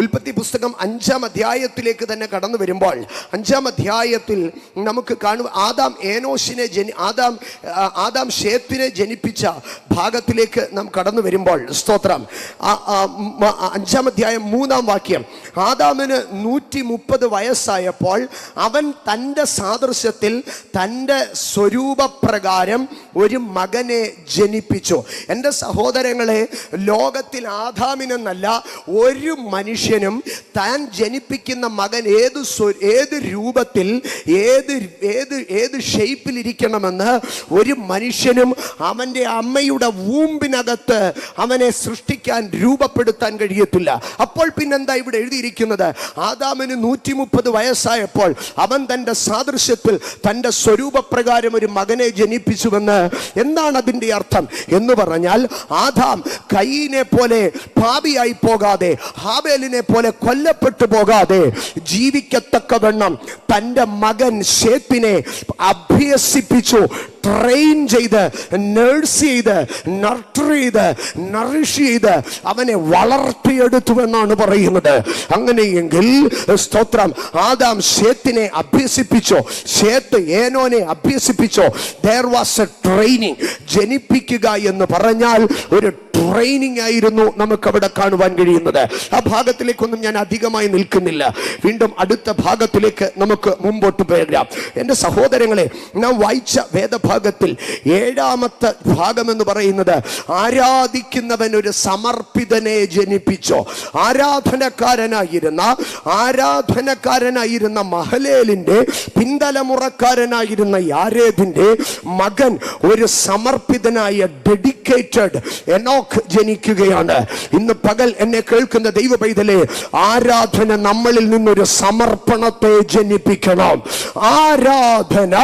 ഉൽപ്പത്തി പുസ്തകം അഞ്ചാം അധ്യായത്തിലേക്ക് തന്നെ കടന്നു വരുമ്പോൾ അഞ്ചാം അധ്യായത്തിൽ നമുക്ക് കാണും ആദാം ഏനോഷിനെ ജനി ആദാം ആദാം ഷേത്തിനെ ജനിപ്പിച്ച ഭാഗത്തിലേക്ക് നാം കടന്നു വരുമ്പോൾ സ്തോത്രം. അഞ്ചാം അധ്യായം മൂന്നാം വാക്യം. ആദാമിന് നൂറ്റി മുപ്പത് വയസ്സായപ്പോൾ അവൻ തന്റെ സാദൃശ്യത്തിൽ തന്റെ സ്വരൂപപ്രകാരം ഒരു മകനെ ജനിപ്പിച്ചു. എന്റെ സഹോദരങ്ങളെ ലോകത്തിൽ ആദാമിനെന്നല്ല ഒരു മനുഷ്യനും താൻ ജനിപ്പിക്കുന്ന മകൻ ഏത് ഏത് രൂപത്തിൽ ഏത് ഏത് ഏത് ഷേപ്പിൽ ഇരിക്കണമെന്ന് ഒരു മനുഷ്യനും അവന്റെ അമ്മയുടെ വൂമ്പിനകത്ത് അവനെ സൃഷ്ടിക്കാൻ രൂപപ്പെടുത്താൻ കഴിയത്തില്ല. അപ്പോൾ പിന്നെന്താ ഇവിടെ എഴുതിയിരിക്കുന്നത്? ആദാമിന് നൂറ്റി മുപ്പത് വയസ്സായപ്പോൾ അവൻ തന്റെ സാദൃശ്യത്തിൽ തന്റെ സ്വരൂപപ്രകാരം ഒരു മകനെ ജനിപ്പിച്ചുവെന്ന് എന്താണ് അതിന്റെ അർത്ഥം? എന്ന് പറഞ്ഞാൽ ആദാം കൈയിനെ പോലെ പാപിയായി പോകാതെ ഹാബേലിനെ പോലെ കൊല്ലപ്പെട്ടു പോകാതെ ജീവിക്കത്തക്കവണ്ണം തന്റെ മകൻ ഷേപ്പിനെ അഭ്യസിപ്പിച്ചു ട്രെയിൻ ചെയ്ത് നേഴ്സ് ചെയ്ത് നർട്ടർ ചെയ്ത് നറിഷ് ചെയ്ത് അവനെ വളർത്തിയെടുത്തു എന്നാണ് പറയുന്നത്. അങ്ങനെയെങ്കിൽ സ്തോത്രം ആദാം ഷേത്തിനെ അഭ്യസിപ്പിച്ചോ ഷേത്ത് ഏനോനെ അഭ്യസിപ്പിച്ചോ. ദർ വാസ് എ ട്രെയിനിങ് ജനിപ്പിക്കുക എന്ന് പറഞ്ഞാൽ ഒരു ട്രെയിനിങ് ആയിരുന്നു നമുക്ക് അവിടെ കാണുവാൻ കഴിയുന്നത്. ആ ഭാഗത്തിലേക്കൊന്നും ഞാൻ അധികമായി നിൽക്കുന്നില്ല. വീണ്ടും അടുത്ത ഭാഗത്തിലേക്ക് നമുക്ക് മുമ്പോട്ട് പോകാം എന്റെ സഹോദരങ്ങളെ നാം വായിച്ച വേദഭാഗത്തിൽ ഏഴാമത്തെ ഭാഗം എന്ന് പറയുന്നത് ആരാധിക്കുന്നവൻ ഒരു സമർപ്പിതനെ ജനിപ്പിച്ചോ. ആരാധനക്കാരനായിരുന്ന ആരാധനക്കാരനായിരുന്ന മഹലേലിന്റെ പിന്തലമുറക്കാരനായിരുന്ന യാരേദിന്റെ മകൻ ഒരു സമർപ്പിതനായ ഡെഡിക്കേറ്റഡ് എനോക്ക് ജനിക്കുകയാണ്. ഇന്ന് പകൽ എന്നെ കേൾക്കുന്ന ദൈവ പൈതലെ ആരാധന നമ്മളിൽ നിന്നൊരു സമർപ്പണത്തെ ജനിപ്പിക്കണം. ആരാധന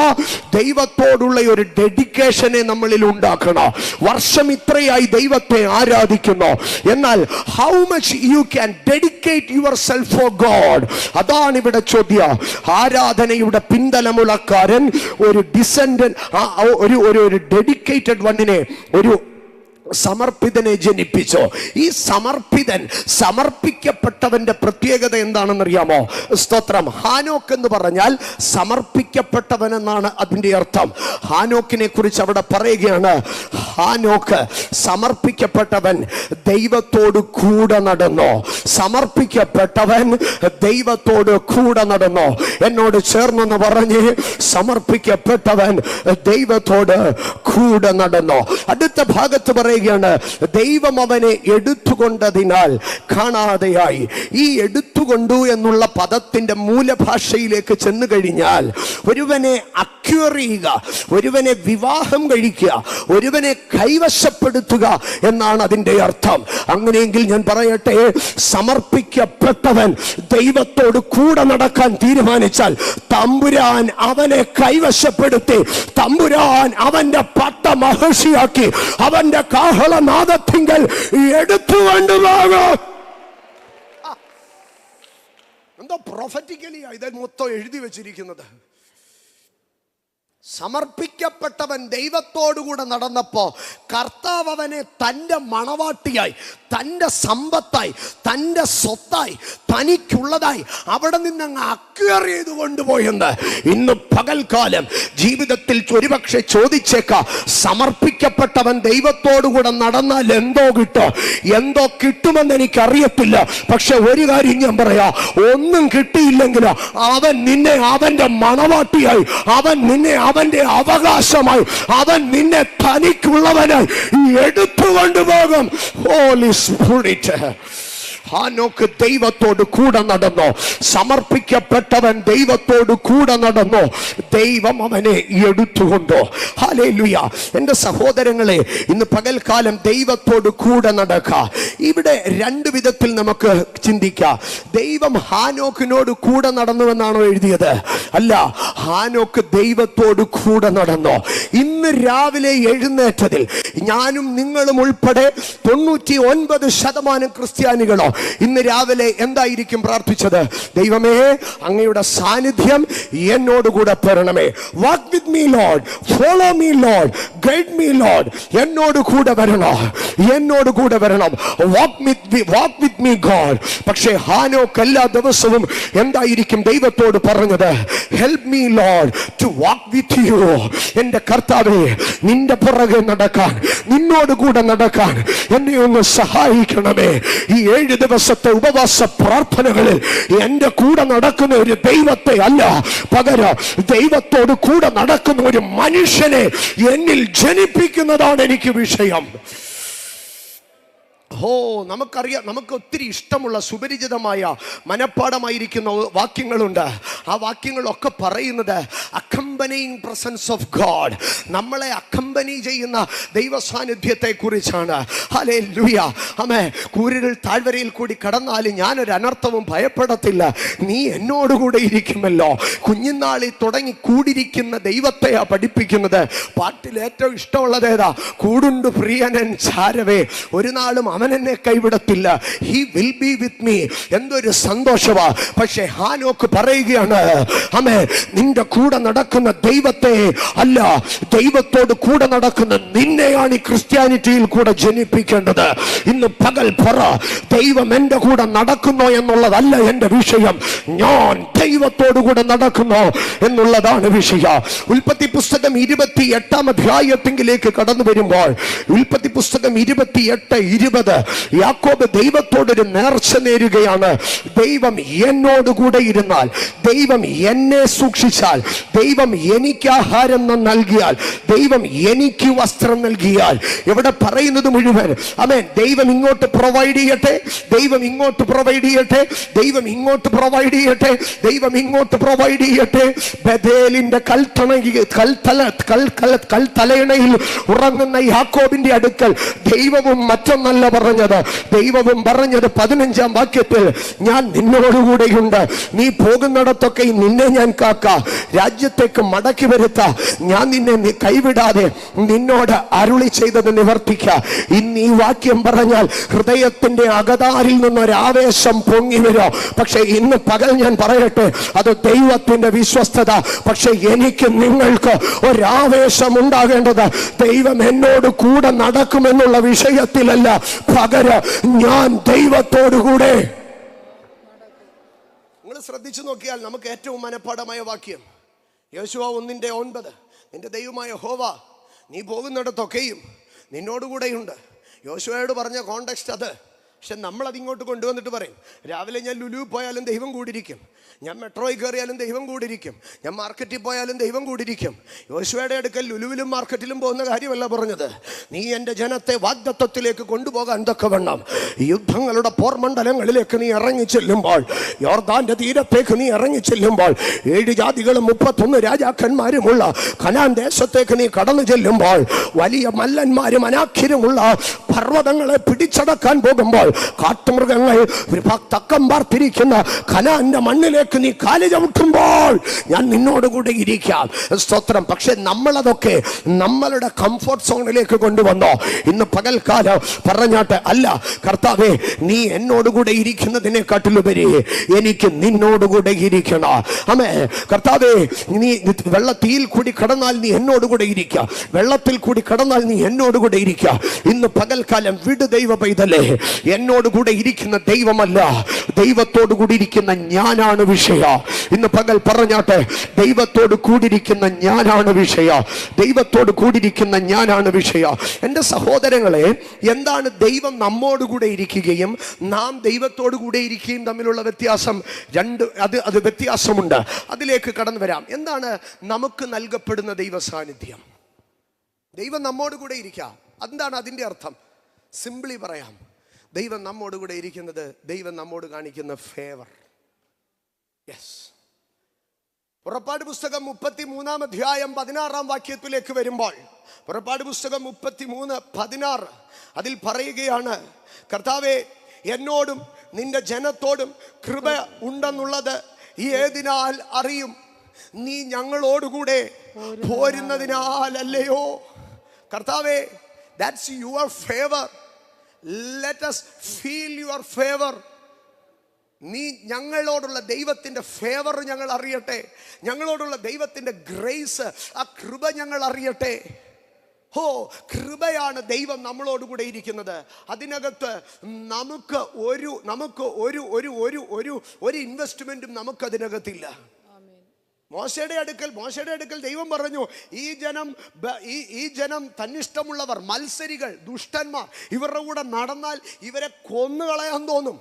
ദൈവത്തോടുള്ള ഒരു ഡെഡിക്കേഷനെ നമ്മളിൽ ഉണ്ടാക്കണം. വർഷം ഇത്രയായി ദൈവത്തെ ആരാധിക്കുന്നു. എന്നാൽ how much you can dedicate yourself for God അതാണ് ഇവിടെ ചോദ്യം. ആരാധനയുടെ പിന്തലമുളക്കാരൻ ഒരു ഡിസെൻഡൻ ഒരു ഒരു ഡെഡിക്കേറ്റഡ് വണ്ണിനെ ഒരു സമർപ്പിതനെ ജനിപ്പിച്ചോ? ഈ സമർപ്പിതൻ സമർപ്പിക്കപ്പെട്ടവന്റെ പ്രത്യേകത എന്താണെന്നറിയാമോ? സ്തോത്രം. ഹാനോക്ക് എന്ന് പറഞ്ഞാൽ സമർപ്പിക്കപ്പെട്ടവൻ എന്നാണ് അതിന്റെ അർത്ഥം. ഹാനോക്കിനെ കുറിച്ച് അവിടെ പറയുകയാണ് ഹാനോക്ക് സമർപ്പിക്കപ്പെട്ടവൻ ദൈവത്തോട് കൂടെ നടന്നോ? സമർപ്പിക്കപ്പെട്ടവൻ ദൈവത്തോട് കൂടെ നടന്നോ? എന്നോട് ചേർന്നെന്ന് പറഞ്ഞ് സമർപ്പിക്കപ്പെട്ടവൻ ദൈവത്തോട് കൂടെ നടന്നോ? അടുത്ത ഭാഗത്ത് പറയുകയാണ് ദൈവം അവനെ എടുത്തുകൊണ്ടതിനാൽ കാണാതെയായി. ഈ എടുത്തുകൊണ്ടു എന്നുള്ള പദത്തിന്റെ മൂലഭാഷയിലേക്ക് ചെന്നു കഴിഞ്ഞാൽ ഒരുവനെ അക്യൂർ ചെയ്യുക ഒരുവനെ വിവാഹം കഴിക്കുക ഒരുവനെ കൈവശപ്പെടുത്തുക എന്നാണ് അതിന്റെ അർത്ഥം. അങ്ങനെയെങ്കിൽ ഞാൻ പറയട്ടെ സമർപ്പിക്കപ്പെട്ടവൻ ദൈവത്തോട് കൂടെ നടക്കാൻ തീരുമാനിച്ചാൽ തമ്പുരാൻ അവനെ കൈവശപ്പെടുത്തി തമ്പുരാൻ അവന്റെ പട്ട മഹർഷിയാക്കി അവന്റെ കാഹളനാദത്തിങ്കൽ എടുത്തു കൊണ്ടുപോകും. എന്തോ പ്രൊഫറ്റിക്കലി ഇത് മൊത്തം എഴുതി വെച്ചിരിക്കുന്നത്. സമർപ്പിക്കപ്പെട്ടവൻ ദൈവത്തോടുകൂടെ നടന്നപ്പോ കർത്താവ് അവനെ തന്റെ മണവാട്ടിയായി തന്റെ സമ്പത്തായി തന്റെ സ്വത്തായി തനിക്കുള്ളതായി അവിടെ നിന്ന് അങ്ങ് അക്വയർ ചെയ്ത് കൊണ്ടുപോയെന്ന് ഇന്ന് പകൽക്കാലം ജീവിതത്തിൽ ഒരുപക്ഷെ ചോദിച്ചേക്ക. സമർപ്പിക്കപ്പെട്ടവൻ ദൈവത്തോടുകൂടെ നടന്നാൽ എന്തോ കിട്ടോ. എന്തോ കിട്ടുമെന്ന് എനിക്കറിയത്തില്ല. പക്ഷെ ഒരു കാര്യം ഞാൻ പറയാ. ഒന്നും കിട്ടിയില്ലെങ്കിലോ അവൻ നിന്നെ അവന്റെ മണവാട്ടിയായി അവൻ നിന്നെ അവന്റെ അവകാശമായി അവൻ നിന്നെ തനിക്കുള്ളവനായി എടുത്തു കൊണ്ടുപോകും ഹോലി സ്പിരിറ്റ് ഹാനോക്ക് ദൈവത്തോട് കൂടെ നടന്നു? സമർപ്പിക്കപ്പെട്ടവൻ ദൈവത്തോട് കൂടെ നടന്നു? ദൈവം അവനെ എടുത്തുകൊണ്ടു? ഹാലേലുയ എന്റെ സഹോദരങ്ങളെ ഇന്ന് പകൽക്കാലം ദൈവത്തോട് കൂടെ നടക്ക. ഇവിടെ രണ്ട് വിധത്തിൽ നമുക്ക് ചിന്തിക്കാം. ദൈവം ഹാനോക്കിനോട് കൂടെ നടന്നുവെന്നാണോ എഴുതിയത്? അല്ല ഹാനോക്ക് ദൈവത്തോട് കൂടെ നടന്നു? ഇന്ന് രാവിലെ എഴുന്നേറ്റതിൽ ഞാനും നിങ്ങളും ഉൾപ്പെടെ തൊണ്ണൂറ്റി ഒൻപത് ശതമാനം ക്രിസ്ത്യാനികളോ ഇന്ന് രാവിലെ എന്തായിരിക്കും പ്രാർത്ഥിച്ചത്? ദൈവമേ അങ്ങയുടെ സാന്നിധ്യം എന്നോടുകൂടെ തരണമേ. Walk with me Lord follow me Lord guide me Lord എന്നോട് കൂടെ വരണം. എന്നോട് കൂടെ വരണം വാക്ക് വിത്ത് വാക്ക് വിത്ത് മീ ഗോഡ് പക്ഷേ ഹാനോക്ക് എല്ലാ ദിവസവും എന്തായിരിക്കും ദൈവത്തോട് പറഞ്ഞത്? Help me Lord to walk with you എന്റെ കർത്താവേ നിന്റെ പുറകെ നടക്കാൻ നിന്നോട് കൂടെ നടക്കാൻ എന്നെ ഒന്ന് സഹായിക്കണമേ. ഈ ഏഴ് ദിവസത്തെ ഉപവാസ പ്രാർത്ഥനകളിൽ എന്റെ കൂടെ നടക്കുന്ന ഒരു ദൈവത്തെ അല്ല. പകരം ദൈവത്തോട് കൂടെ നടക്കുന്ന ഒരു മനുഷ്യനെ എന്നിൽ ജനിപ്പിക്കുന്നതാണ് എനിക്ക് വിഷയം. ഓ നമുക്കറിയാം നമുക്ക് ഒത്തിരി ഇഷ്ടമുള്ള സുപരിചിതമായ മനഃപ്പാടമായിരിക്കുന്ന വാക്യങ്ങളുണ്ട്. ആ വാക്യങ്ങളൊക്കെ പറയുന്നത് അക്കമ്പനിങ് പ്രസൻസ് ഓഫ് ഗോഡ്. നമ്മളെ അക്കമ്പനി ചെയ്യുന്ന ദൈവ സാന്നിധ്യത്തെ കുറിച്ചാണ് ഹലേ ലുയ അമേ കൂരുകൾ താഴ്വരയിൽ കൂടി കടന്നാലും ഞാനൊരു അനർത്ഥവും ഭയപ്പെടത്തില്ല. നീ എന്നോടുകൂടെ ഇരിക്കുമല്ലോ. കുഞ്ഞുനാളിൽ തുടങ്ങി കൂടിയിരിക്കുന്ന ദൈവത്തെയാ പഠിപ്പിക്കുന്നത്. പാട്ടിൽ ഏറ്റവും ഇഷ്ടമുള്ളത് ഏതാ? കൂടുണ്ട് പ്രിയനൻ ചാരവേ. ഒരു നാളും എന്നെ കൈവിടത്തില്ല. He will be with me എന്തൊരു സന്തോഷമാ പക്ഷേ ഹാനോക്ക് പറയുകയാണ് അമേ നിന്റെ കൂടെ നടക്കുന്ന ദൈവത്തെ അല്ല ദൈവത്തോട് കൂടെ നടക്കുന്ന നിന്നെയാണ് ഈ ക്രിസ്ത്യാനിറ്റിയിൽ കൂടെ ജനിപ്പിക്കേണ്ടത്. ഇന്ന് പകൽ പറ ദൈവം എന്റെ കൂടെ നടക്കുന്നോ എന്നുള്ളതല്ല എന്റെ വിഷയം. ഞാൻ ദൈവത്തോടു കൂടെ നടക്കുന്നു എന്നുള്ളതാണ് വിഷയം. ഉൽപ്പത്തി പുസ്തകം ഇരുപത്തി എട്ടാം അധ്യായത്തിലേക്ക് കടന്നു വരുമ്പോൾ ഉൽപ്പത്തി പുസ്തകം ഇരുപത്തി എട്ട് ഇരുപത് യാക്കോബ് ദൈവത്തോടൊരു നേർച്ച നേരുകയാണ്. ദൈവം എന്നോട് കൂടെ ഇരുന്നാൽ ദൈവം എന്നെ സൂക്ഷിച്ചാൽ ദൈവം എനിക്ക് ആഹാരം നൽകിയാൽ ദൈവം എനിക്ക് വസ്ത്രം നൽകിയാൽ. ഇവിടെ പറയുന്നത് മുഴുവൻ അമേൻ ദൈവം ഇങ്ങോട്ട് പ്രൊവൈഡ് ചെയ്യട്ടെ ദൈവം ഇങ്ങോട്ട് പ്രൊവൈഡ് ചെയ്യട്ടെ ദൈവം ഇങ്ങോട്ട് പ്രൊവൈഡ് ചെയ്യട്ടെ ദൈവം ഇങ്ങോട്ട് പ്രൊവൈഡ് ചെയ്യട്ടെ. ബദേലിന്റെ കൽത്തണ കൽത്തല കൽ കൽ കൽത്തലയണയിൽ ഉറങ്ങുന്ന യാക്കോബിന്റെ അടുക്കൽ ദൈവവും മറ്റൊന്നല്ല പറഞ്ഞത്. ദൈവവും പറഞ്ഞത് പതിനഞ്ചാം വാക്യത്തിൽ ഞാൻ നിന്നോടുകൂടെയുണ്ട്. നീ പോകുന്നിടത്തൊക്കെ നിന്നെ ഞാൻ കാക്ക. രാജ്യത്തേക്ക് മടക്കി വരുത്ത. ഞാൻ നിന്നെ കൈവിടാതെ നിന്നോട് അരുളി ചെയ്തത് നിവർത്തിക്ക. ഇന്ന് ഈ വാക്യം പറഞ്ഞാൽ ഹൃദയത്തിന്റെ അകതാരിൽ നിന്നൊരാവേശം പൊങ്ങി വരും. പക്ഷെ ഇന്ന് പകൽ ഞാൻ പറയട്ടെ അത് ദൈവത്തിന്റെ വിശ്വസ്തത. പക്ഷെ എനിക്ക് നിങ്ങൾക്ക് ഒരാവേശം ഉണ്ടാകേണ്ടത് ദൈവം എന്നോട് കൂടെ നടക്കുമെന്നുള്ള വിഷയത്തിലല്ല. പകരം ഞാൻ ദൈവത്തോടു കൂടെ നിങ്ങൾ ശ്രദ്ധിച്ചു നോക്കിയാൽ നമുക്ക് ഏറ്റവും മനഃപ്പാടമായ വാക്യം. യേശുവ ഒന്നിന്റെ ഒൻപത്. നിന്റെ ദൈവമായ ഹോവ നീ പോകുന്നിടത്തൊക്കെയും നിന്നോടുകൂടെയുണ്ട്. യോശുവയോട് പറഞ്ഞ കോണ്ടക്സ്റ്റ് അത്. പക്ഷെ നമ്മൾ അതിങ്ങോട്ട് കൊണ്ടുവന്നിട്ട് പറയും രാവിലെ ഞാൻ ലുലു പോയാലും ദൈവം കൂടിയിരിക്കും. ഞാൻ മെട്രോയിൽ കയറിയാലും ദൈവം കൂടിയിരിക്കും. ഞാൻ മാർക്കറ്റിൽ പോയാലും ദൈവം കൂടിയിരിക്കും. യോശുവയുടെ അടുക്കൽ ലുലുവിലും മാർക്കറ്റിലും പോകുന്ന കാര്യമല്ല പറഞ്ഞത്. നീ എന്റെ ജനത്തെ വാഗ്ദത്വത്തിലേക്ക് കൊണ്ടുപോകാൻ തക്കവണ്ണം യുദ്ധങ്ങളുടെ പോർമണ്ഡലങ്ങളിലേക്ക് നീ ഇറങ്ങി ചെല്ലുമ്പോൾ യോർദാന്റെ തീരത്തേക്ക് നീ ഇറങ്ങി ചെല്ലുമ്പോൾ ഏഴ് ജാതികളും മുപ്പത്തൊന്ന് രാജാക്കന്മാരുമുള്ള കനാൻ ദേശത്തേക്ക് നീ കടന്നു ചെല്ലുമ്പോൾ വലിയ മല്ലന്മാരും അനാഖ്യരുമുള്ള പർവതങ്ങളെ പിടിച്ചടക്കാൻ പോകുമ്പോൾ കാട്ടുമൃഗങ്ങൾ ഒരു തക്കം പാർത്തിരിക്കുന്ന കനാന്റെ മണ്ണിലേക്ക് നീ കാലി ചവിട്ടുമ്പോൾ ഞാൻ നിന്നോടുകൂടെ ഇരിക്കാം. സ്തോത്രം. പക്ഷെ നമ്മളതൊക്കെ നമ്മളുടെ കംഫർട്ട് സോണിലേക്ക് കൊണ്ടുവന്നോ. ഇന്ന് പകൽക്കാലം പറഞ്ഞാട്ട് അല്ല കർത്താവേ നീ എന്നോട് എന്നോടുകൂടെ ഇരിക്കുന്നതിനെക്കാട്ടിലുപരി എനിക്ക് നിന്നോട് കൂടെ ഇരിക്കണം. അമേ കർത്താവേ നീ വെള്ളത്തീയിൽ കൂടി കടന്നാൽ നീ എന്നോട് കൂടെ ഇരിക്കുക. വെള്ളത്തിൽ കൂടി കടന്നാൽ നീ എന്നോട് കൂടെ ഇരിക്കുക. ഇന്ന് പകൽക്കാലം വിട് ദൈവ പൈതലേ എന്നോടുകൂടെ ഇരിക്കുന്ന ദൈവമല്ല. ദൈവത്തോട് കൂടി ഇരിക്കുന്ന ഞാനാണ് വിഷയ. ഇന്ന് പകൽ പറഞ്ഞാട്ടെ ദൈവത്തോട് കൂടിയിരിക്കുന്ന ഞാനാണ് വിഷയ. ദൈവത്തോട് കൂടിയിരിക്കുന്ന ഞാനാണ് വിഷയ. എന്റെ സഹോദരങ്ങളെ എന്താണ് ദൈവം നമ്മോട് കൂടെ ഇരിക്കുകയും നാം ദൈവത്തോട് കൂടെ ഇരിക്കുകയും തമ്മിലുള്ള വ്യത്യാസം? രണ്ട് അത് അത് വ്യത്യാസമുണ്ട്. അതിലേക്ക് കടന്നു വരാം. എന്താണ് നമുക്ക് നൽകപ്പെടുന്ന ദൈവ സാന്നിധ്യം? ദൈവം നമ്മോട് കൂടെ ഇരിക്കാം. എന്താണ് അതിന്റെ അർത്ഥം? സിംപിളി പറയാം. ദൈവം നമ്മോട് കൂടെ ഇരിക്കുന്നത് ദൈവം നമ്മോട് കാണിക്കുന്ന ഫേവർ യെസ് പുറപ്പാട് പുസ്തകം മുപ്പത്തി മൂന്നാം അധ്യായം പതിനാറാം വാക്യത്തിലേക്ക് വരുമ്പോൾ പുറപ്പാട് പുസ്തകം മുപ്പത്തി മൂന്ന് പതിനാറ് അതിൽ പറയുകയാണ് കർത്താവെ എന്നോടും നിന്റെ ജനത്തോടും കൃപ ഉണ്ടെന്നുള്ളത് ഏതിനാൽ അറിയും? നീ ഞങ്ങളോടുകൂടെ പോരുന്നതിനാലല്ലയോ കർത്താവേ that's your favour let us feel your favour നീ ഞങ്ങളോടുള്ള ദൈവത്തിന്റെ ഫേവർ ഞങ്ങൾ അറിയട്ടെ. ഞങ്ങളോടുള്ള ദൈവത്തിന്റെ ഗ്രേസ് ആ കൃപ ഞങ്ങൾ അറിയട്ടെ. ഹോ കൃപയാണ് ദൈവം നമ്മളോടുകൂടെ ഇരിക്കുന്നത്. അതിനകത്ത് നമുക്ക് ഒരു നമുക്ക് ഒരു ഒരു ഒരു ഒരു ഒരു ഇൻവെസ്റ്റ്മെന്റും നമുക്കതിനകത്തില്ല. മോശയുടെ അടുക്കൽ മോശയുടെ അടുക്കൽ ദൈവം പറഞ്ഞു ഈ ജനം ഈ ഈ ജനം തന്നിഷ്ടമുള്ളവർ മത്സരികൾ ദുഷ്ടന്മാർ ഇവരുടെ കൂടെ നടന്നാൽ ഇവരെ കൊന്നുകളയാൻ തോന്നും.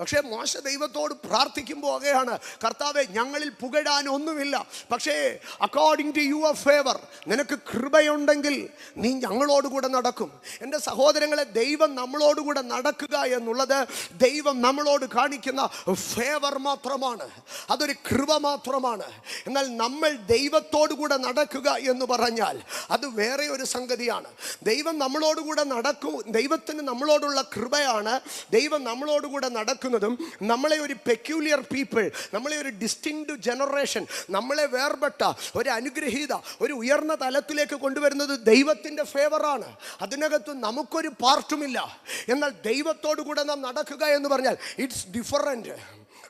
പക്ഷേ മോശ ദൈവത്തോട് പ്രാർത്ഥിക്കുമ്പോൾ വകയാണ് കർത്താവെ ഞങ്ങളിൽ പുകഴാൻ ഒന്നുമില്ല. പക്ഷേ അക്കോർഡിംഗ് ടു യുവർ ഫേവർ നിനക്ക് കൃപയുണ്ടെങ്കിൽ നീ ഞങ്ങളോടുകൂടെ നടക്കും. എന്റെ സഹോദരങ്ങളെ ദൈവം നമ്മളോടുകൂടെ നടക്കുക എന്നുള്ളത് ദൈവം നമ്മളോട് കാണിക്കുന്ന ഫേവർ മാത്രമാണ്. അതൊരു കൃപ മാത്രമാണ്. എന്നാൽ നമ്മൾ ദൈവത്തോടുകൂടെ നടക്കുക എന്ന് പറഞ്ഞാൽ അത് വേറെ ഒരു സംഗതിയാണ്. ദൈവം നമ്മളോടുകൂടെ നടക്കും ദൈവത്തിന് നമ്മളോടുള്ള കൃപയാണ് ദൈവം നമ്മളോട് കൂടെ നടക്കുന്നതും നമ്മളെ ഒരു പെക്യൂലിയർ പീപ്പിൾ നമ്മളെ ഒരു ഡിസ്റ്റിങ്ക്ട് ജനറേഷൻ നമ്മളെ വേർപെട്ട ഒരു അനുഗ്രഹീത ഒരു ഉയർന്ന തലത്തിലേക്ക് കൊണ്ടുവരുന്നത് ദൈവത്തിന്റെ ഫേവറാണ് അതിനകത്ത് നമുക്കൊരു പാർട്ടുമില്ല എന്നാൽ ദൈവത്തോടു കൂടെ നാം നടക്കുക എന്ന് പറഞ്ഞാൽ ഇറ്റ്സ് ഡിഫറന്റ്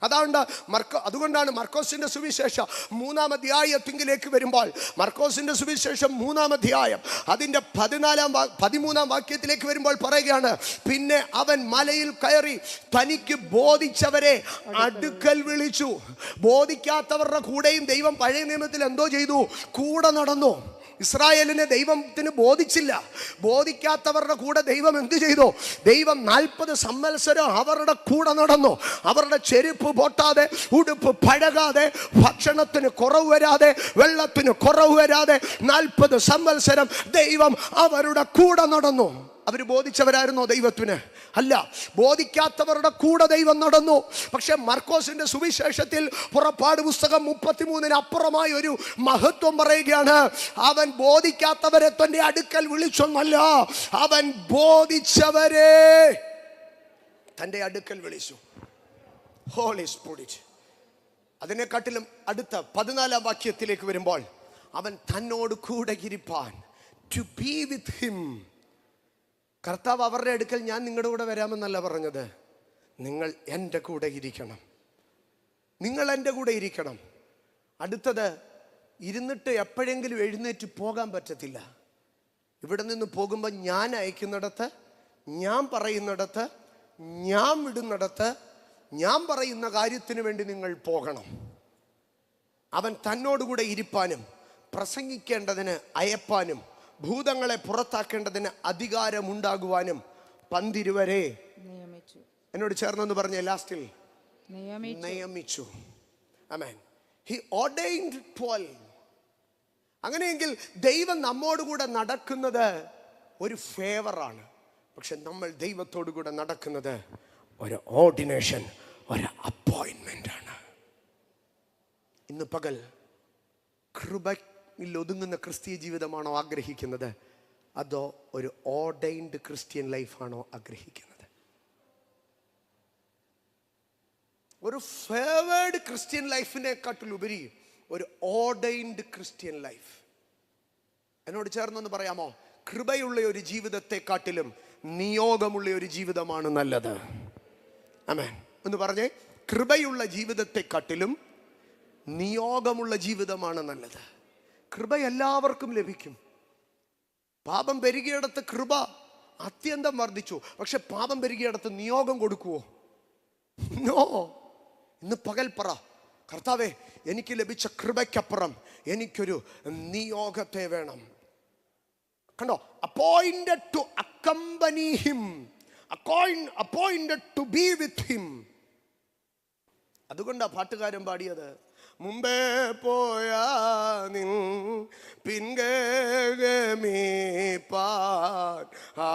അതാണ്ട് മർക്കോ അതുകൊണ്ടാണ് മർക്കോസിന്റെ സുവിശേഷം മൂന്നാം അധ്യായത്തിങ്കിലേക്ക് വരുമ്പോൾ. മർക്കോസിന്റെ സുവിശേഷം മൂന്നാം അധ്യായം അതിന്റെ പതിനാലാം പതിമൂന്നാം വാക്യത്തിലേക്ക് വരുമ്പോൾ പറയുകയാണ് പിന്നെ അവൻ മലയിൽ കയറി തനിക്ക് ബോധിച്ചവരെ അടുക്കൽ വിളിച്ചു. ബോധിക്കാത്തവരുടെ കൂടെയും ദൈവം പഴയ നിയമത്തിൽ എന്തോ ചെയ്തു? കൂടെ നടന്നു. ഇസ്രായേലിനെ ദൈവത്തിന് ബോധിച്ചില്ല. ബോധിക്കാത്തവരുടെ കൂടെ ദൈവം എന്ത് ചെയ്തു? ദൈവം നാൽപ്പത് സംവത്സരം അവരുടെ കൂടെ നടന്നു. അവരുടെ ചെരുപ്പ് പൊട്ടാതെ ഉടുപ്പ് പഴകാതെ ഭക്ഷണത്തിന് കുറവ് വരാതെ വെള്ളത്തിന് കുറവ് വരാതെ നാൽപ്പത് സംവത്സരം ദൈവം അവരുടെ കൂടെ നടന്നു. അവർ ബോധിച്ചവരായിരുന്നോ ദൈവത്തിന്? അല്ല ബോധിക്കാത്തവരുടെ കൂടെ ദൈവം നടന്നു. പക്ഷെ മർക്കോസിന്റെ സുവിശേഷത്തിൽ പുറപ്പാട് പുസ്തകം മുപ്പത്തിമൂന്നിന് അപ്പുറമായി ഒരു മഹത്വം പറയുകയാണ്. അവൻ ബോധിക്കാത്തവരെ തന്റെ അടുക്കൽ വിളിച്ചൊന്നല്ല അവൻ ബോധിച്ചവരെ തന്റെ അടുക്കൽ വിളിച്ചു. ഹോളി സ്പിരിറ്റ് അതിനെക്കാട്ടിലും അടുത്ത പതിനാലാം വാക്യത്തിലേക്ക് വരുമ്പോൾ അവൻ തന്നോട് കൂടെ ഇരിപ്പാൻ. ടു ബി വിത്ത് ഹിം കർത്താവ് അവരുടെ അടുക്കൽ ഞാൻ നിങ്ങളുടെ കൂടെ വരാമെന്നല്ല പറഞ്ഞത്. നിങ്ങൾ എന്റെ കൂടെ ഇരിക്കണം. നിങ്ങൾ എന്റെ കൂടെ ഇരിക്കണം. അടുത്തത് ഇരുന്നിട്ട് എപ്പോഴെങ്കിലും എഴുന്നേറ്റ് പോകാൻ പറ്റത്തില്ല. ഇവിടെ നിന്ന് പോകുമ്പോൾ ഞാൻ അയക്കുന്നിടത്ത് ഞാൻ പറയുന്നിടത്ത് ഞാൻ വിടുന്നിടത്ത് ഞാൻ പറയുന്ന കാര്യത്തിന് വേണ്ടി നിങ്ങൾ പോകണം. അവൻ തന്നോടുകൂടെ ഇരിപ്പാനും പ്രസംഗിക്കേണ്ടതിന് അയപ്പാനും ഭൂതങ്ങളെ പുറത്താക്കേണ്ടതിന് അധികാരമുണ്ടാകുവാനും പന്തിരുവരെ. നിയമിച്ചു. എന്നോട് ചേർന്നെന്ന് പറഞ്ഞ ലാസ്റ്റിൽ. നിയമിച്ചു. അമേൻ ഹി ഓർഡൈൻഡ് ട്വൽവ് അങ്ങനെയെങ്കിൽ ദൈവം നമ്മോടുകൂടെ നടക്കുന്നത് ഒരു ഫേവറാണ് പക്ഷെ നമ്മൾ ദൈവത്തോടു കൂടെ നടക്കുന്നത് ഒരു ഓർഡിനേഷൻ ഒരു അപ്പോയിൻമെന്റ് ആണ്. ഇന്ന് പകൽ കൃപയിൽ ഒതുങ്ങുന്ന ക്രിസ്തീയ ജീവിതമാണോ ആഗ്രഹിക്കുന്നത്? അതോ ഒരു ഓർഡൈൻഡ് ക്രിസ്ത്യൻ ലൈഫാണോ ആഗ്രഹിക്കുന്നത്? ഒരു ഫേവേർഡ് ക്രിസ്ത്യൻ ലൈഫിനെക്കാട്ടിലുപരി ഒരു ഓർഡൈൻഡ് ക്രിസ്ത്യൻ ലൈഫ് എന്നോട് ചേർന്നൊന്ന് പറയാമോ? കൃപയുള്ള ഒരു ജീവിതത്തെക്കാട്ടിലും നിയോഗമുള്ള ഒരു ജീവിതമാണ് നല്ലത്. അമേ എന്ന് പറഞ്ഞേ. കൃപയുള്ള ജീവിതത്തെക്കാട്ടിലും നിയോഗമുള്ള ജീവിതമാണ് നല്ലത്. കൃപ എല്ലാവർക്കും ലഭിക്കും. പാപം പെരുകിയിടത്ത് കൃപ അത്യന്തം വർദ്ധിച്ചു. പക്ഷെ പാപം പെരുകിയിടത്ത് നിയോഗം കൊടുക്കുവോ? നോ. ഇന്ന് പകൽ പറ. കർത്താവെ എനിക്ക് ലഭിച്ച കൃപയ്ക്കപ്പുറം എനിക്കൊരു നിയോഗത്തെ വേണം. കണ്ടോ? Appointed to accompany him appointed to be with him അതുകൊണ്ടാ പാട്ടുകാരൻ പാടിയത്. മുമ്പേ പോയാ നിൻ പിൻഗമീപ്പാൻ ആ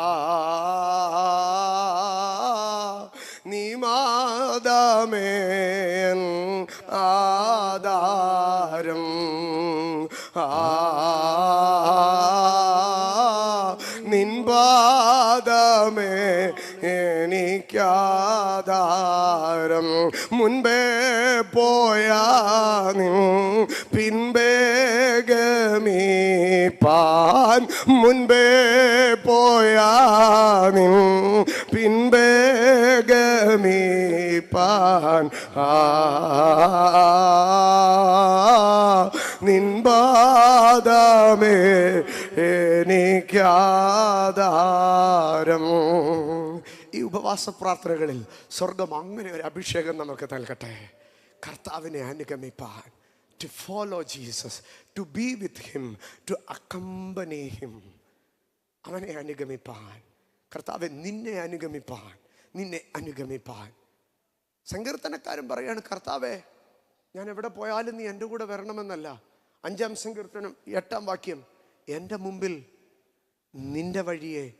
നീ മാതാമേൻ ആധാരം. ആ നിൻപാദമേ എനിക്കാധാരം ധാരം മുൻപേ പോയാ പിൻപേ ഗമീപ്പാൻ മുൻപേ പോയാ പിൻപേ ഗമീപ്പാൻ ആ നിൻപാദമേ എനിക്കാധാരം. ഈ ഉപവാസ പ്രാർത്ഥനകളിൽ സ്വർഗം അങ്ങനെ ഒരു അഭിഷേകം നമുക്ക് നൽകട്ടെ. കർത്താവിനെ അനുഗമിപ്പാൻ. To follow Jesus to be with him to accompany him അവനെ അനുഗമിപ്പാൻ. കർത്താവെ നിന്നെ അനുഗമിപ്പാൻ. നിന്നെ അനുഗമിപ്പാൻ. സങ്കീർത്തനക്കാരൻ പറയാണ് കർത്താവെ ഞാൻ എവിടെ പോയാലും നീ എന്റെ കൂടെ വരണമെന്നല്ല. അഞ്ചാം സങ്കീർത്തനം എട്ടാം വാക്യം എന്റെ മുമ്പിൽ നിന്റെ വഴിയെ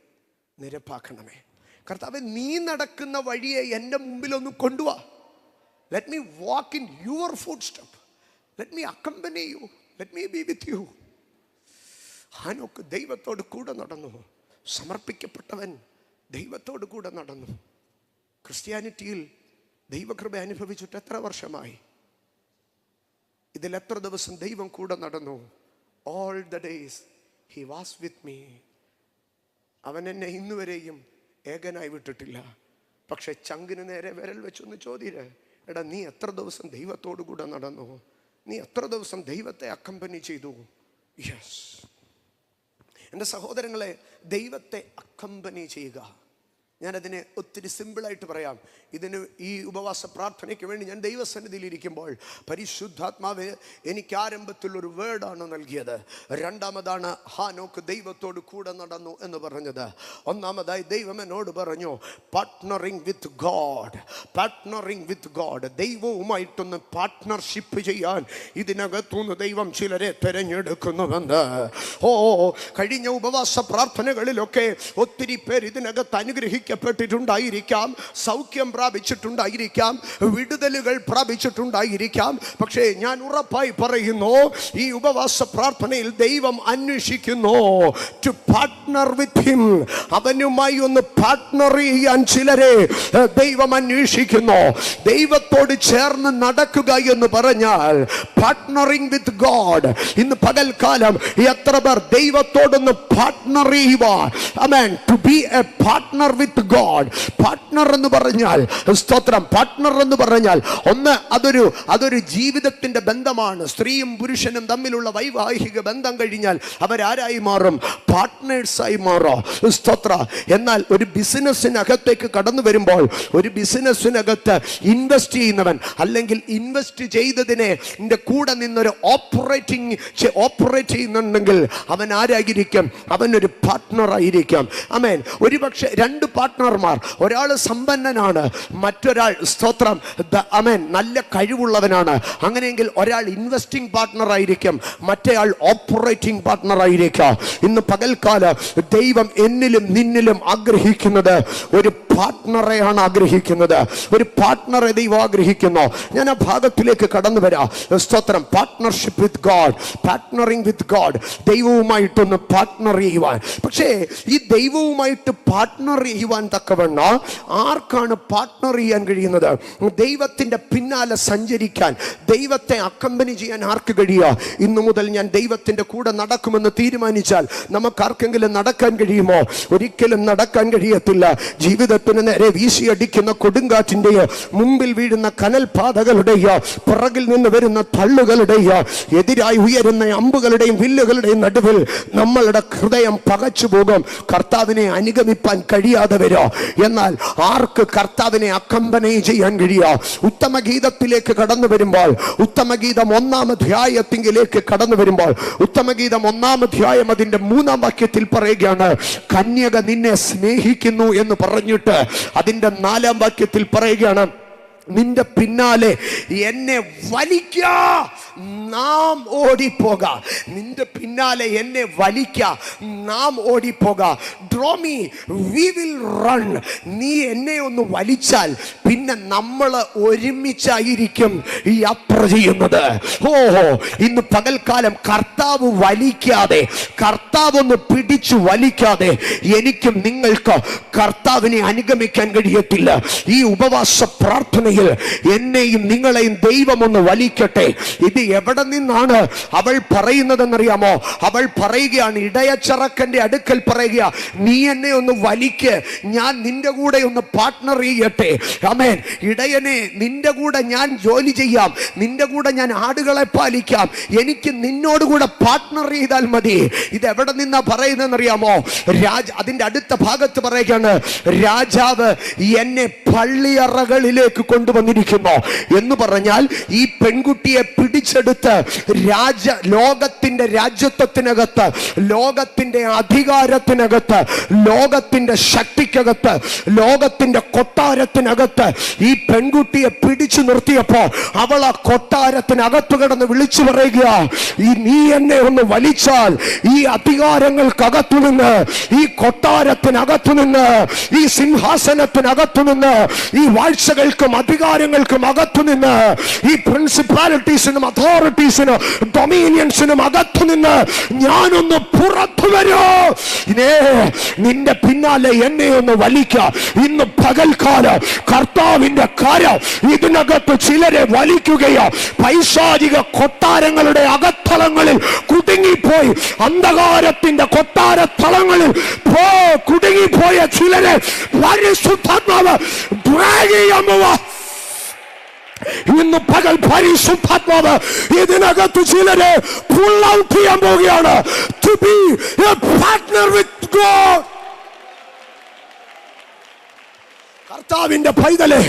നിരപ്പാക്കണമേ. കർത്താവെ നീ നടക്കുന്ന വഴിയെ എന്റെ മുമ്പിലൊന്ന് കൊണ്ടുവാ. Let me walk in your footstep let me accompany you let me be with you Enoch ദൈവത്തോട് കൂടെ നടന്നു. സമർപ്പിക്കപ്പെട്ടവൻ ദൈവത്തോട് കൂടെ നടന്നു. ക്രിസ്ത്യാനിറ്റിയിൽ ദൈവകൃപ അനുഭവിച്ചിട്ട് എത്ര വർഷമായി? ഇതിൽ എത്ര ദിവസം ദൈവം കൂടെ നടന്നു? All the days he was with me അവൻ എന്നെ ഇന്നുവരെയും ഏകനായി വിട്ടിട്ടില്ല. പക്ഷെ ചങ്കിന് നേരെ വിരൽ വെച്ചൊന്ന് ചോദ്യര് എടാ നീ എത്ര ദിവസം ദൈവത്തോടു കൂടെ നടന്നു? നീ എത്ര ദിവസം ദൈവത്തെ അക്കമ്പനി ചെയ്തു? യെസ് എന്റെ സഹോദരങ്ങളെ ദൈവത്തെ അക്കമ്പനി ചെയ്യുക. ഞാനതിനെ ഒത്തിരി സിമ്പിളായിട്ട് പറയാം. ഇതിന് ഈ ഉപവാസ പ്രാർത്ഥനയ്ക്ക് വേണ്ടി ഞാൻ ദൈവസന്നിധിയിലിരിക്കുമ്പോൾ പരിശുദ്ധാത്മാവ് എനിക്ക് ആരംഭത്തിൽ ഒരു വേർഡാണ് നൽകിയത്. രണ്ടാമതാണ് ഹാനോക്ക് ദൈവത്തോട് കൂടെ നടന്നു എന്ന് പറഞ്ഞത്. ഒന്നാമതായി ദൈവം എന്നോട് പറഞ്ഞു partnering with God partnering with God ദൈവവുമായിട്ടൊന്ന് partnership ചെയ്യാൻ ഇതിനകത്തുനിന്ന് ദൈവം ചിലരെ തിരഞ്ഞെടുക്കുന്നുവെന്ന്. ഓ കഴിഞ്ഞ ഉപവാസ പ്രാർത്ഥനകളിലൊക്കെ ഒത്തിരി പേർ ഇതിനകത്ത് അനുഗ്രഹിക്കപ്പെട്ടിട്ടുണ്ടായിരിക്കാം സൗഖ്യം പ്രാപിച്ചിട്ടുണ്ടായിരിക്കാം. വിടുതലുകൾ പ്രാപിച്ചിട്ടുണ്ടായിരിക്കാം. പക്ഷേ ഞാൻ ഉറപ്പായി പറയുന്നു ഈ ഉപവാസ പ്രാർത്ഥനയിൽ ദൈവം അന്വേഷിക്കുന്നു. ടു പാർട്ട്ണർ വിത്ത് ഹിം അവനുമായി ഒന്ന് പാർട്ട്ണർ ചെയ്യാൻ ചിലരെ ദൈവം അന്വേഷിക്കുന്നു. ദൈവത്തോട് ചേർന്ന് നടക്കുക എന്ന് പറഞ്ഞാൽ പാർട്ട്ണറിങ് വിത്ത് ഗോഡ് ഇന്ന് പകൽക്കാലം എത്ര പേർ ദൈവത്തോടൊന്ന് പാർട്ട്ണർ ചെയ്യുവാൻ to be a partner with God partner എന്ന് പറഞ്ഞാൽ സ്തോത്രം പാർട്ട്ണർ എന്ന് പറഞ്ഞാൽ ഒന്ന് അതൊരു അതൊരു ജീവിതത്തിന്റെ ബന്ധമാണ്. സ്ത്രീയും പുരുഷനും തമ്മിലുള്ള വൈവാഹിക ബന്ധം കഴിഞ്ഞാൽ അവരാരായി മാറും? പാർട്ട്നേഴ്സായി മാറോ? സ്തോത്ര. എന്നാൽ ഒരു ബിസിനസ്സിനകത്തേക്ക് കടന്നു വരുമ്പോൾ ഒരു ബിസിനസ്സിനകത്ത് ഇൻവെസ്റ്റ് ചെയ്യുന്നവൻ അല്ലെങ്കിൽ ഇൻവെസ്റ്റ് ചെയ്തതിനെ എന്റെ കൂടെ നിന്നൊരു ഓപ്പറേറ്റിംഗ് ഓപ്പറേറ്റ് ചെയ്യുന്നുണ്ടെങ്കിൽ അവൻ ആരായിരിക്കും? അവനൊരു ആയിരിക്കും. അമേൻ ഒരുപക്ഷെ രണ്ട് പാർട്ട്ണർമാർ. ഒരാൾ സമ്പന്നനാണ് മറ്റൊരാൾ സ്തോത്രം അമേൻ നല്ല കഴിവുള്ളവനാണ്. അങ്ങനെയെങ്കിൽ ഒരാൾ ഇൻവെസ്റ്റിംഗ് പാർട്ട്ണർ ആയിരിക്കും മറ്റേയാൾ ഓപ്പറേറ്റിംഗ് പാർട്ട്ണർ ആയിരിക്കാം. ഇന്ന് പകൽക്കാല ദൈവം എന്നിലും നിന്നിലും ആഗ്രഹിക്കുന്നത് ഒരു പാർട്ട്ണറെയാണ് ആഗ്രഹിക്കുന്നത്. ഒരു പാർട്ട്ണറെ ദൈവം ആഗ്രഹിക്കുന്നു. ഞാൻ ആ ഭാഗത്തിലേക്ക് കടന്നു വരാം. സ്തോത്രം. Partnership with God partnering with God ദൈവവുമായിട്ടൊന്ന് partner ചെയ്യുവാൻ. പക്ഷേ ഈ ദൈവവുമായിട്ട് പാർട്ട്ണർ ചെയ്യുവാൻ തക്കവണ്ണ ആർക്കാണ് പാർട്ട്ണർ ചെയ്യാൻ കഴിയുന്നത്? ദൈവത്തിന്റെ പിന്നാലെ സഞ്ചരിക്കാൻ ദൈവത്തെ അക്കമ്പനി ചെയ്യാൻ ആർക്ക് കഴിയുക? ഇന്നു മുതൽ ഞാൻ ദൈവത്തിന്റെ കൂടെ നടക്കുമെന്ന് തീരുമാനിച്ചാൽ നമുക്ക് ആർക്കെങ്കിലും നടക്കാൻ കഴിയുമോ? ഒരിക്കലും നടക്കാൻ കഴിയത്തില്ല. ജീവിതത്തിന് നേരെ വീശിയടിക്കുന്ന കൊടുങ്കാറ്റിന്റെയോ മുമ്പിൽ വീഴുന്ന കനൽപാതകളുടെയോ പുറകിൽ നിന്ന് വരുന്ന തള്ളുകളുടെയോ എതിരായി ഉയരുന്ന അമ്പുകളുടെയും വില്ലുകളുടെയും നടുവിൽ നമ്മളുടെ ഹൃദയം പകച്ചു പോകും. കർത്താവിനെ അനുഗമിപ്പാൻ കഴിയാതെ വരോ എന്നാൽ ആർക്ക് കർത്താവിനെ അക്കമ്പനയും ചെയ്യാൻ കഴിയോ ഉത്തമഗീതത്തിലേക്ക് കടന്നു വരുമ്പോൾ ഉത്തമഗീതം ഒന്നാം അധ്യായത്തിങ്കിലേക്ക് കടന്നു വരുമ്പോൾ ഉത്തമഗീതം ഒന്നാം അധ്യായം അതിന്റെ മൂന്നാം വാക്യത്തിൽ പറയുകയാണ് കന്യക നിന്നെ സ്നേഹിക്കുന്നു എന്ന് പറഞ്ഞിട്ട് അതിന്റെ നാലാം വാക്യത്തിൽ പറയുകയാണ് നിന്റെ പിന്നാലെ എന്നെ വലിക്ക നാം ഓടിപ്പോക. നിന്റെ പിന്നാലെ എന്നെ വലിക്ക. നാം ഓടിപ്പോക. Draw me we will run നീ എന്നെ ഒന്ന് വലിച്ചാൽ പിന്നെ നമ്മൾ ഒരുമിച്ചായിരിക്കും യാത്ര ചെയ്യുന്നത്. ഓഹോ ഇന്ന് പകൽക്കാലം കർത്താവ് വലിക്കാതെ കർത്താവ് ഒന്ന് പിടിച്ചു വലിക്കാതെ എനിക്കും നിങ്ങൾക്ക് കർത്താവിനെ അനുഗമിക്കാൻ കഴിയത്തില്ല. ഈ ഉപവാസ പ്രാർത്ഥനയിൽ എന്നെയും നിങ്ങളെയും ദൈവം ഒന്ന് വലിക്കട്ടെ. ഇത് എവിടെ നിന്നാണ് അവൾ പറയുന്നതെന്നറിയാമോ? അവൾ പറയുകയാണ് ഇടയച്ചറക്കന്റെ അടുക്കൽ പറയുക നീ എന്നെ ഒന്ന് വലിക്ക് ഞാൻ നിന്റെ കൂടെ ഒന്ന് പാർട്ട്ണർ ചെയ്യട്ടെ. അമേൻ ഇടയനെ നിന്റെ കൂടെ ഞാൻ ജോലി ചെയ്യാം നിന്റെ കൂടെ ഞാൻ ആടുകളെ പാലിക്കാം എനിക്ക് നിന്നോട് കൂടെ പാർട്ട്ണർ ചെയ്താൽ മതി. ഇത് എവിടെ നിന്നാ പറയുന്നതെന്നറിയാമോ? രാജ അതിന്റെ അടുത്ത ഭാഗത്ത് പറയുകയാണ് രാജാവ് എന്നെ പള്ളിയറകളിലേക്ക് കൊണ്ടുവന്നിരിക്കുന്നു. എന്ന് പറഞ്ഞാൽ ഈ പെൺകുട്ടിയെ പിടിച്ചെടുത്ത് രാജ ലോകത്തിന്റെ രാജ്യത്വത്തിനകത്ത് ലോകത്തിന്റെ അധികാരത്തിനകത്ത് ലോകത്തിന്റെ ശക്തിക്കകത്ത് ലോകത്തിന്റെ കൊട്ടാരത്തിനകത്ത് ഈ പെൺകുട്ടിയെ പിടിച്ചു നിർത്തിയപ്പോ അവൾ ആ കൊട്ടാരത്തിനകത്ത് കിടന്ന് വിളിച്ചു പറയുക ഈ നീ എന്നെ ഒന്ന് വലിച്ചാൽ ഈ അധികാരങ്ങൾക്കകത്തു നിന്ന് ഈ കൊട്ടാരത്തിനകത്തു നിന്ന് ഈ സിംഹാസനത്തിനകത്തു നിന്ന് ഈ വാഴ്ചകൾക്കും അധികാരങ്ങൾക്കും അകത്തു നിന്ന് ഈ പ്രിൻസിപ്പാലിറ്റീസിനും അതോറിറ്റീസിനും ഡൊമീനിയൻസിനും അകത്തു നിന്ന് ഞാനൊന്ന് പുറത്തു വരൂ. നിന്റെ പിന്നാലെ എന്നെ ഒന്ന് വലിക്ക. ഇന്ന് പകൽക്കാല കർത്താവിന്റെ കാര്യം ഇതിനകത്ത് ചിലരെ വലിക്കുകയോ. പൈശാചിക കൊട്ടാരങ്ങളുടെ അകത്തളങ്ങളിൽ കുടുങ്ങിപ്പോയി. അന്ധകാരത്തിന്റെ കൊട്ടാരത്തളങ്ങളിൽ പോ കുടുങ്ങിപ്പോയ ചിലരെ പരിശുദ്ധാത്മാവ് ഇന്ന് പകൽ പരിശുദ്ധാത്മാവ് ഇതിനകത്ത് ചിലരെ പുൾ ഔട്ട് ചെയ്യാൻ പോവുകയാണ്. To be a partner with God കർത്താവിന്റെ പൈതലെ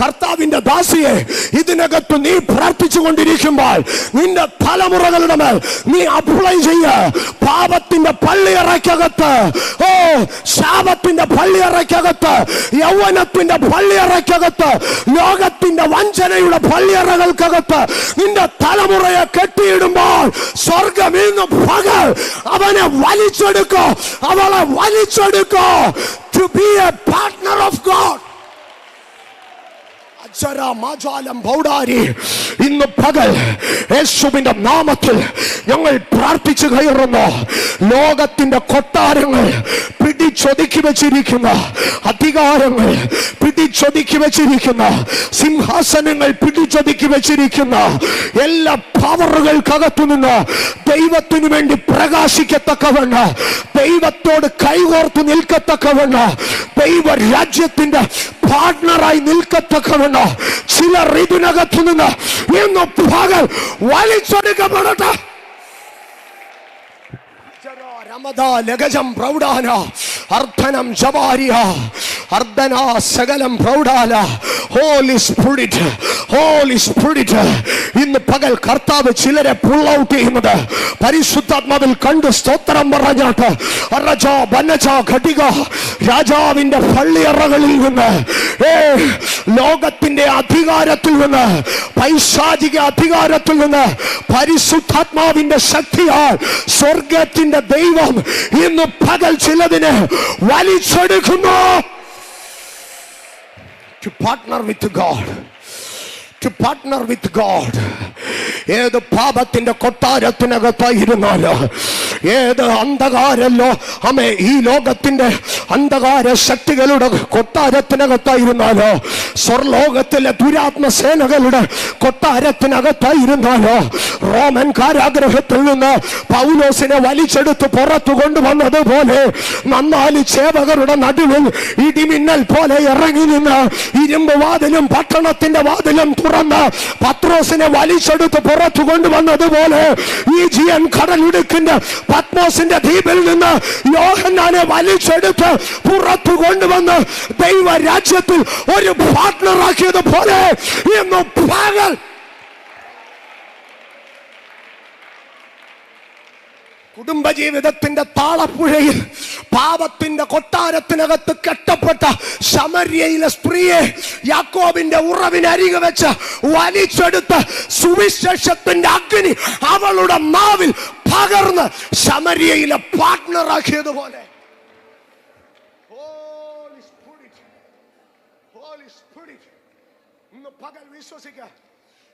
കർത്താവിന്റെ ദാസിയെ ഇതിനകത്ത് നീ പ്രാർത്ഥിച്ചു കൊണ്ടിരിക്കുമ്പോൾ നിന്റെ തലമുറകളുടെ മേൽ നീ അപ്ലൈ ചെയ്യ. പാപത്തിന്റെ പള്ളിയറയ്ക്കകത്ത് ഓ ശാപത്തിന്റെ പള്ളിയറയ്ക്കകത്ത് യൗവനത്തിന്റെ പള്ളിയറയ്ക്കകത്ത് ലോകത്തിന്റെ വഞ്ചനയുടെ പള്ളിയറകൾക്കകത്ത് നിന്റെ തലമുറയെ കെട്ടിയിടുമ്പോൾ സ്വർഗം ഇന്ന് പകൽ അവനെ വലിച്ചെടുക്കോ. അവളെ വലിച്ചെടുക്കോ. To be a partner of God. ഇന്ന് പകൽ യേശുവിന്റെ നാമത്തിൽ ഞങ്ങൾ പ്രാർത്ഥിച്ചു കയറുന്നു. ലോകത്തിന്റെ കൊട്ടാരങ്ങൾ പിടിച്ചൊതുക്കി വെച്ചിരിക്കുന്ന അധികാരങ്ങൾ പിടിച്ചൊതുക്കി വെച്ചിരിക്കുന്ന സിംഹാസനങ്ങൾ പിടിച്ചൊതുക്കി വെച്ചിരിക്കുന്ന എല്ലാ പവറുകൾക്കകത്തു നിന്ന് ദൈവത്തിനു വേണ്ടി പ്രകാശിക്കത്തക്കവണ്ണ ദൈവത്തോട് കൈകോർത്ത് നിൽക്കത്തക്കവണ്ണ ദൈവ രാജ്യത്തിന്റെ പാർട്ണറായി നിൽക്കത്തക്കവണ്ണ ചിലർ ഇതിനകത്തു നിന്ന് ഇന്ന് പകൽ വലിച്ചെടുക്കപ്പെടട്ടെ പ്രൗഢാന അർദ്ധനം ജവാരിയ. അർദ്ധന സകലം പ്രൗഢാല. ഹോളി സ്പിരിറ്റ് ഹോളി സ്പിരിറ്റ് ഇന്ന് പകൽ കർത്താവ് ചിലരെ പുൾ ഔട്ട് ചെയ്യുന്നത്. പരിശുദ്ധാത്മാവിൽ കണ്ട് സ്തോത്രം പറഞ്ഞാട്ട് അറജ ബനജ ഘടിക രാജാവിന്റെ പള്ളിയറകളിൽ നിന്ന് ഏ ലോകത്തിന്റെ അധികാരത്തിൽ നിന്ന് പൈശാചിക അധികാരത്തിൽ നിന്ന് പരിശുദ്ധാത്മാവിന്റെ ശക്തിയാൽ സ്വർഗത്തിന്റെ ദൈവം ഇന്ന് പകൽ ചിലതിനെ വലിച്ചെടുക്കുന്നു. To partner with God. To partner with God. ഏത് പാപത്തിന്റെ കൊട്ടാരത്തിനകത്തായിരുന്നാലോ ഏത് അന്ധകാരല്ലോ അമ്മേ ഈ ലോകത്തിന്റെ അന്ധകാര ശക്തികളുടെ കൊട്ടാരത്തിനകത്തായിരുന്നാലോ സ്വർലോകത്തിലെ ദുരാത്മ സേനകളുടെ കൊട്ടാരത്തിനകത്തായിരുന്നാലോ റോമൻ കാരാഗ്രഹത്തിൽ നിന്ന് പൗലോസിനെ വലിച്ചെടുത്ത് പുറത്തു കൊണ്ടുവന്നതുപോലെ നന്നാൽ സേവകരുടെ നടുവിൽ ഇടിമിന്നൽ പോലെ ഇറങ്ങി നിന്ന് ഇരുമ്പ് വാതിലും പട്ടണത്തിന്റെ വാതിലും തുറന്ന് പത്രോസിനെ വലിച്ചെടുത്ത് പുറത്തു കൊണ്ടുവന്നതുപോലെ ഈ ജിയൻ കടലിടുക്കിന്റെ പത്മോസിന്റെ ദ്വീപിൽ നിന്ന് യോഹന്നാനെ വലിച്ചെടുത്ത് പുറത്തു കൊണ്ടുവന്ന് ദൈവ രാജ്യത്തിൽ ഒരു പാർട്ട്ണറാക്കിയത് പോലെ ഇന്ന് കുടുംബജീവിതത്തിന്റെ താളപ്പുഴയിൽ പാപത്തിന്റെ കൊട്ടാരത്തിനകത്ത് കെട്ടപ്പെട്ട ശമര്യയിലെ സ്ത്രീയെ യാക്കോബിന്റെ ഉറവിനരികെ വെച്ച് വലിച്ചെടുത്ത് സുവിശേഷത്തിന്റെ അഗ്നി അവളുടെ നാവിൽ പകർന്ന് ശമര്യയിലെ പാർട്ട്ണറാക്കിയതുപോലെ പകൽ വിശ്വസിക്കുക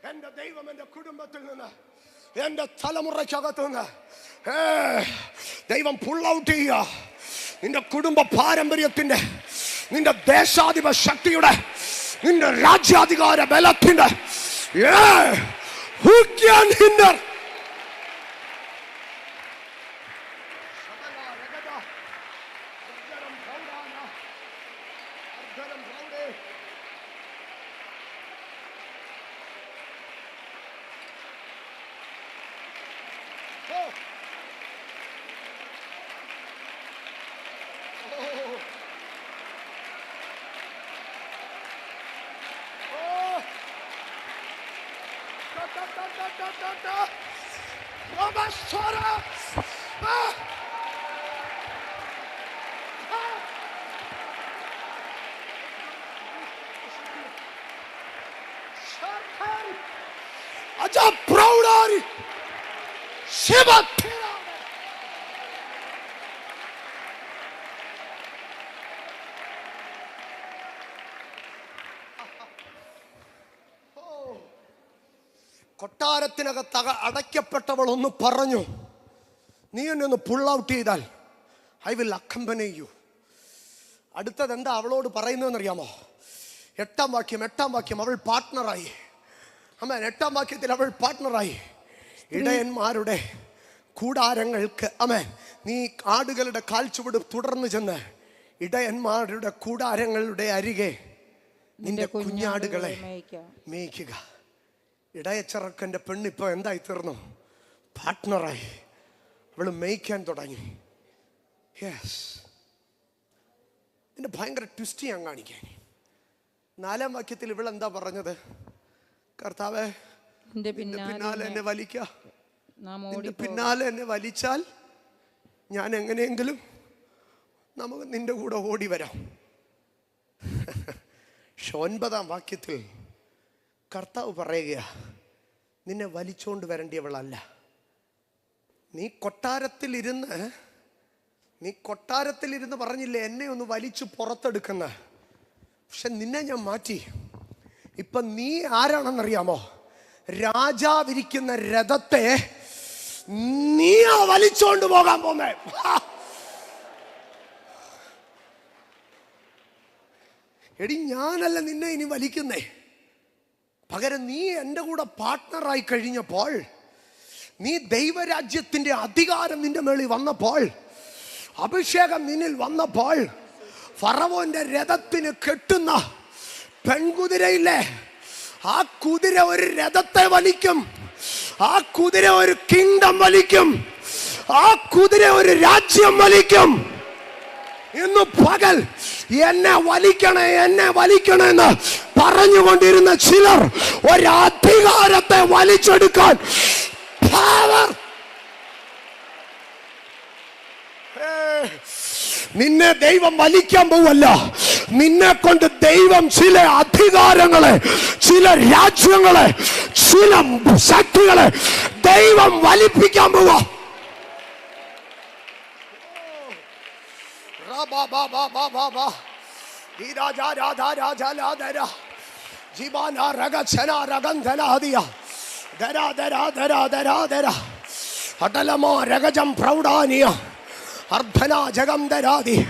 എന്റെ ദൈവം എന്റെ കുടുംബത്തിൽ നിന്ന് എന്റെ തലമുറയ്ക്കകത്ത് നിന്ന് ദൈവം പുൾ ഔട്ട് ചെയ്യുക നിന്റെ കുടുംബ പാരമ്പര്യത്തിന്റെ നിന്റെ ദേശാധിപ ശക്തിയുടെ നിന്റെ രാജ്യാധികാര ബലത്തിന്റെ ഏ, who can hinder? കൊട്ടാരത്തിനകത്ത് അടയ്ക്കപ്പെട്ടവളൊന്ന് പറഞ്ഞു നീ എന്നെ ഒന്ന് പുൾ ഔട്ട് ചെയ്താൽ ഐ വിൽ അക്കമ്പനി യു അടുത്തത് എന്താ അവളോട് പറയുന്നതെന്നറിയാമോ? എട്ടാം വാക്യം എട്ടാം വാക്യം അവൾ പാർട്ട്ണറായി അമ്മ എട്ടാം വാക്യത്തിൽ അവൾ പാർട്ട്ണറായി ഇടയന്മാരുടെ കൂടാരങ്ങൾക്ക് അമ്മ നീ ആടുകളുടെ കാൽച്ചുവട് തുടർന്ന് ചെന്ന് ഇടയന്മാരുടെ കൂടാരങ്ങളുടെ അരികെ നിന്റെ കുഞ്ഞാടുകളെ മേയ്ക്കുക മേയ്ക്കുക. ഇടയച്ചിറക്കന്റെ പെണ്ണിപ്പോൾ എന്തായി തീർന്നു? പാർട്ട്ണറായി അവൾ മേയ്ക്കാൻ തുടങ്ങി. യെസ് ഇതിന്റെ ഭയങ്കര ട്വിസ്റ്റ് ഞാൻ കാണിക്കാൻ നാലാം വാക്യത്തിൽ ഇവൾ എന്താ പറഞ്ഞത്? കർത്താവേ പിന്നാലെ എന്നെ വലിക്ക. പിന്നാലെ എന്നെ വലിച്ചാൽ ഞാൻ എങ്ങനെയെങ്കിലും നമുക്ക് നിന്റെ കൂടെ ഓടി വരാം. പക്ഷെ ഒൻപതാം വാക്യത്തിൽ കർത്താവ് പറയുക നിന്നെ വലിച്ചോണ്ട് വരേണ്ടിയവളല്ല. നീ കൊട്ടാരത്തിൽ ഇരുന്ന് നീ കൊട്ടാരത്തിൽ ഇരുന്ന് പറഞ്ഞില്ലേ എന്നെ ഒന്ന് വലിച്ചു പുറത്തെടുക്കുന്ന. പക്ഷെ നിന്നെ ഞാൻ മാറ്റി. ഇപ്പൊ നീ ആരാണെന്നറിയാമോ? രാജാവിരിക്കുന്ന രഥത്തെ നീയാ വലിച്ചോണ്ട് പോകാൻ പോന്നേ. എടി ഞാനല്ല നിന്നെ ഇനി വലിക്കുന്നേ. പകരം നീ എന്റെ കൂടെ പാർട്ട്ണറായി കഴിഞ്ഞപ്പോൾ നീ ദൈവരാജ്യത്തിന്റെ അധികാരം നിന്റെ മേളിൽ വന്നപ്പോൾ അഭിഷേകം നിന്നിൽ വന്നപ്പോൾ ഫറവോന്റെ രഥത്തിന് കെട്ടുന്ന പെൺകുതിരയില്ലേ ആ കുതിര ഒരു രഥത്തെ വലിക്കും ആ കുതിര ഒരു കിങ്ഡം വലിക്കും ആ കുതിര ഒരു രാജ്യം വലിക്കും. ഇന്ന് പകൽ എന്നെ വലിക്കണേ എന്നെ വലിക്കണേ എന്ന് പറഞ്ഞുകൊണ്ടിരുന്ന ചിലർ ഒരധികാരത്തെ വലിച്ചെടുക്കാൻ. നിന്നെ ദൈവം വലിക്കാൻ പോവല്ല. നിന്നെ കൊണ്ട് ദൈവം ചില അധികാരങ്ങളെ ചില രാജ്യങ്ങളെ ചില ശക്തികളെ ദൈവം വലിപ്പിക്കാൻ പോവാ. അടലമോ രഗജം പ്രൗഢാനിയ. അർദ്ധനാ ജഗം ദരാതി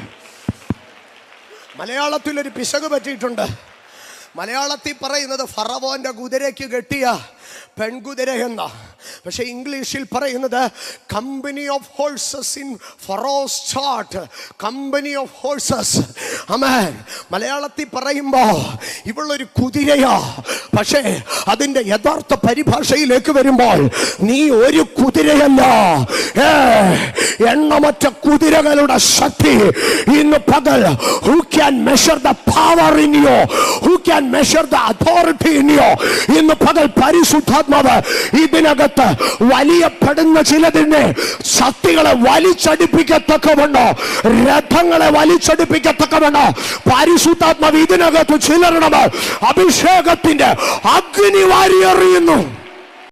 മലയാളത്തിൽ ഒരു പിശക് പറ്റിയിട്ടുണ്ട്. മലയാളത്തിൽ പറയുന്നത് ഫറവോന്റെ കുതിരയ്ക്ക് കെട്ടിയ പെൺകുതിര എന്ന. പക്ഷെ ഇംഗ്ലീഷിൽ പറയുന്നത് company of horses in Pharaoh's chariot company of horses amen മലയാളത്തിൽ പറയുമ്പോ ഇവളൊരു കുതിരയാ. പക്ഷേ അതിന്റെ യഥാർത്ഥ പരിഭാഷയിലേക്ക് വരുമ്പോൾ നീ ഒരു കുതിരയല്ല. എണ്ണമറ്റ കുതിരകളുടെ ശക്തി ഇന്ന് പകൽ who can measure the power in you who can measure the authority in you ഇന്ന് പകൽ പരിശുദ്ധ പരിശുദ്ധാത്മാവ് ഇതിനകത്ത് വലിയപ്പെടുന്ന ചിലതിനെ ശക്തികളെ വലിച്ചടിപ്പിക്കത്തക്കമുണ്ടോ രഥങ്ങളെ വലിച്ചടിപ്പിക്കത്തക്കമുണ്ടോ പരിശുദ്ധാത്മാവ് ഇതിനകത്ത് ചിലരുടെ മേൽ അഭിഷേകത്തിന്റെ അഗ്നി വാരിയെറിയുന്നു.